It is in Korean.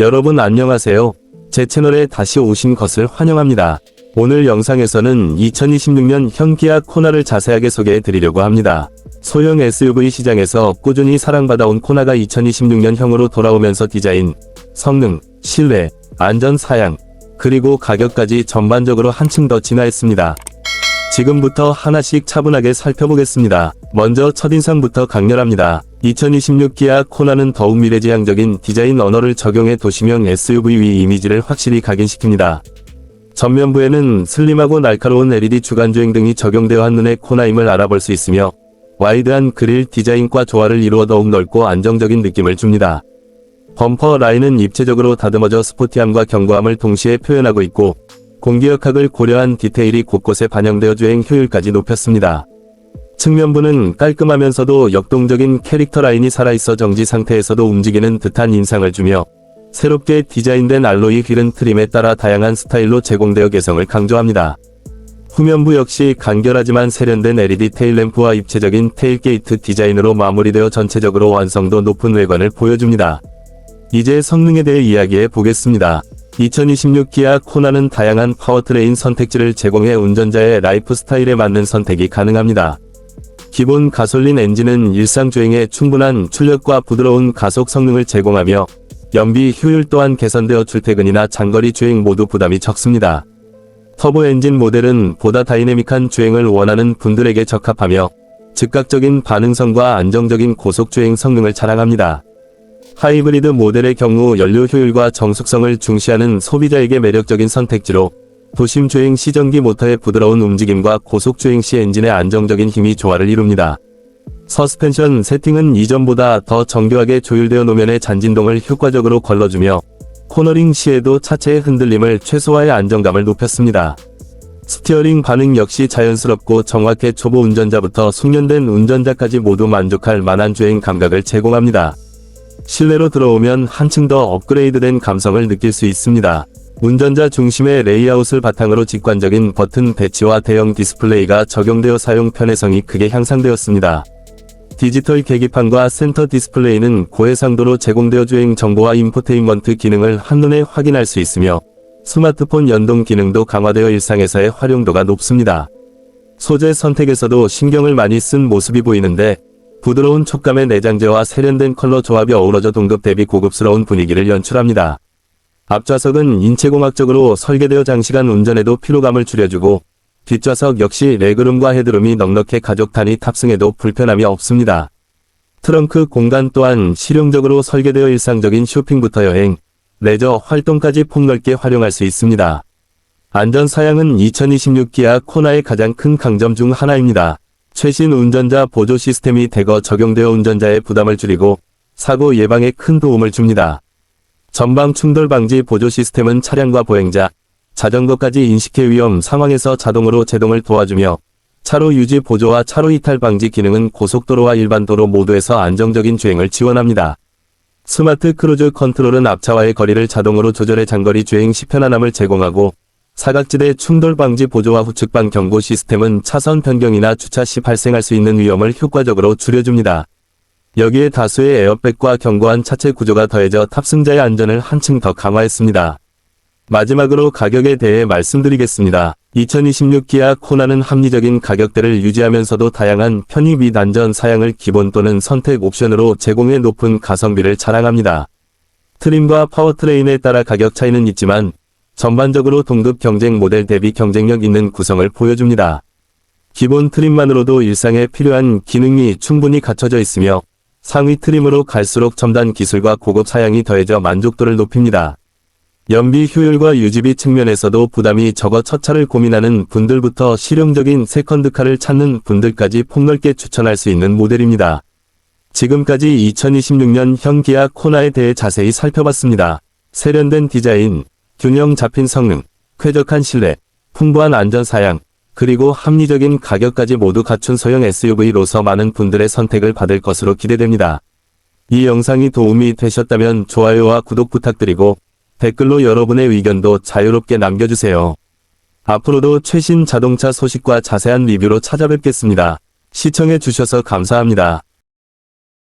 여러분 안녕하세요. 제 채널에 다시 오신 것을 환영합니다. 오늘 영상에서는 2026년 현 기아 코나를 자세하게 소개해 드리려고 합니다. 소형 SUV 시장에서 꾸준히 사랑받아온 코나가 2026년형으로 돌아오면서 디자인, 성능, 실내, 안전 사양, 그리고 가격까지 전반적으로 한층 더 진화했습니다. 지금부터 하나씩 차분하게 살펴보겠습니다. 먼저 첫인상부터 강렬합니다. 2026 기아 코나는 더욱 미래지향적인 디자인 언어를 적용해 도시명 SUV 위 이미지를 확실히 각인시킵니다. 전면부에는 슬림하고 날카로운 LED 주간주행 등이 적용되어 한눈에 코나임을 알아볼 수 있으며 와이드한 그릴 디자인과 조화를 이루어 더욱 넓고 안정적인 느낌을 줍니다. 범퍼 라인은 입체적으로 다듬어져 스포티함과 견고함을 동시에 표현하고 있고 공기역학을 고려한 디테일이 곳곳에 반영되어 주행 효율까지 높였습니다. 측면부는 깔끔하면서도 역동적인 캐릭터 라인이 살아있어 정지 상태에서도 움직이는 듯한 인상을 주며 새롭게 디자인된 알로이 휠은 트림에 따라 다양한 스타일로 제공되어 개성을 강조합니다. 후면부 역시 간결하지만 세련된 LED 테일램프와 입체적인 테일게이트 디자인으로 마무리되어 전체적으로 완성도 높은 외관을 보여줍니다. 이제 성능에 대해 이야기해 보겠습니다. 2026 기아 코나는 다양한 파워트레인 선택지를 제공해 운전자의 라이프 스타일에 맞는 선택이 가능합니다. 기본 가솔린 엔진은 일상 주행에 충분한 출력과 부드러운 가속 성능을 제공하며 연비 효율 또한 개선되어 출퇴근이나 장거리 주행 모두 부담이 적습니다. 터보 엔진 모델은 보다 다이내믹한 주행을 원하는 분들에게 적합하며 즉각적인 반응성과 안정적인 고속 주행 성능을 자랑합니다. 하이브리드 모델의 경우 연료 효율과 정숙성을 중시하는 소비자에게 매력적인 선택지로 도심 주행 시 전기 모터의 부드러운 움직임과 고속 주행 시 엔진의 안정적인 힘이 조화를 이룹니다. 서스펜션 세팅은 이전보다 더 정교하게 조율되어 노면의 잔진동을 효과적으로 걸러주며 코너링 시에도 차체의 흔들림을 최소화해 안정감을 높였습니다. 스티어링 반응 역시 자연스럽고 정확해 초보 운전자부터 숙련된 운전자까지 모두 만족할 만한 주행 감각을 제공합니다. 실내로 들어오면 한층 더 업그레이드된 감성을 느낄 수 있습니다. 운전자 중심의 레이아웃을 바탕으로 직관적인 버튼 배치와 대형 디스플레이가 적용되어 사용 편의성이 크게 향상되었습니다. 디지털 계기판과 센터 디스플레이는 고해상도로 제공되어 주행 정보와 인포테인먼트 기능을 한눈에 확인할 수 있으며 스마트폰 연동 기능도 강화되어 일상에서의 활용도가 높습니다. 소재 선택에서도 신경을 많이 쓴 모습이 보이는데 부드러운 촉감의 내장재와 세련된 컬러 조합이 어우러져 동급 대비 고급스러운 분위기를 연출합니다. 앞좌석은 인체공학적으로 설계되어 장시간 운전에도 피로감을 줄여주고 뒷좌석 역시 레그룸과 헤드룸이 넉넉해 가족단위 탑승해도 불편함이 없습니다. 트렁크 공간 또한 실용적으로 설계되어 일상적인 쇼핑부터 여행, 레저 활동까지 폭넓게 활용할 수 있습니다. 안전 사양은 2026 기아 코나의 가장 큰 강점 중 하나입니다. 최신 운전자 보조 시스템이 대거 적용되어 운전자의 부담을 줄이고 사고 예방에 큰 도움을 줍니다. 전방 충돌 방지 보조 시스템은 차량과 보행자, 자전거까지 인식해 위험 상황에서 자동으로 제동을 도와주며 차로 유지 보조와 차로 이탈 방지 기능은 고속도로와 일반 도로 모두에서 안정적인 주행을 지원합니다. 스마트 크루즈 컨트롤은 앞차와의 거리를 자동으로 조절해 장거리 주행 시 편안함을 제공하고 사각지대 충돌 방지 보조와 후측방 경고 시스템은 차선 변경이나 주차 시 발생할 수 있는 위험을 효과적으로 줄여줍니다. 여기에 다수의 에어백과 견고한 차체 구조가 더해져 탑승자의 안전을 한층 더 강화했습니다. 마지막으로 가격에 대해 말씀드리겠습니다. 2026 기아 코나는 합리적인 가격대를 유지하면서도 다양한 편의 및 안전 사양을 기본 또는 선택 옵션으로 제공해 높은 가성비를 자랑합니다. 트림과 파워트레인에 따라 가격 차이는 있지만 전반적으로 동급 경쟁 모델 대비 경쟁력 있는 구성을 보여줍니다. 기본 트림만으로도 일상에 필요한 기능이 충분히 갖춰져 있으며 상위 트림으로 갈수록 첨단 기술과 고급 사양이 더해져 만족도를 높입니다. 연비 효율과 유지비 측면에서도 부담이 적어 첫 차를 고민하는 분들부터 실용적인 세컨드카를 찾는 분들까지 폭넓게 추천할 수 있는 모델입니다. 지금까지 2026년 현 기아 코나에 대해 자세히 살펴봤습니다. 세련된 디자인, 균형 잡힌 성능, 쾌적한 실내, 풍부한 안전 사양, 그리고 합리적인 가격까지 모두 갖춘 소형 SUV로서 많은 분들의 선택을 받을 것으로 기대됩니다. 이 영상이 도움이 되셨다면 좋아요와 구독 부탁드리고 댓글로 여러분의 의견도 자유롭게 남겨주세요. 앞으로도 최신 자동차 소식과 자세한 리뷰로 찾아뵙겠습니다. 시청해주셔서 감사합니다.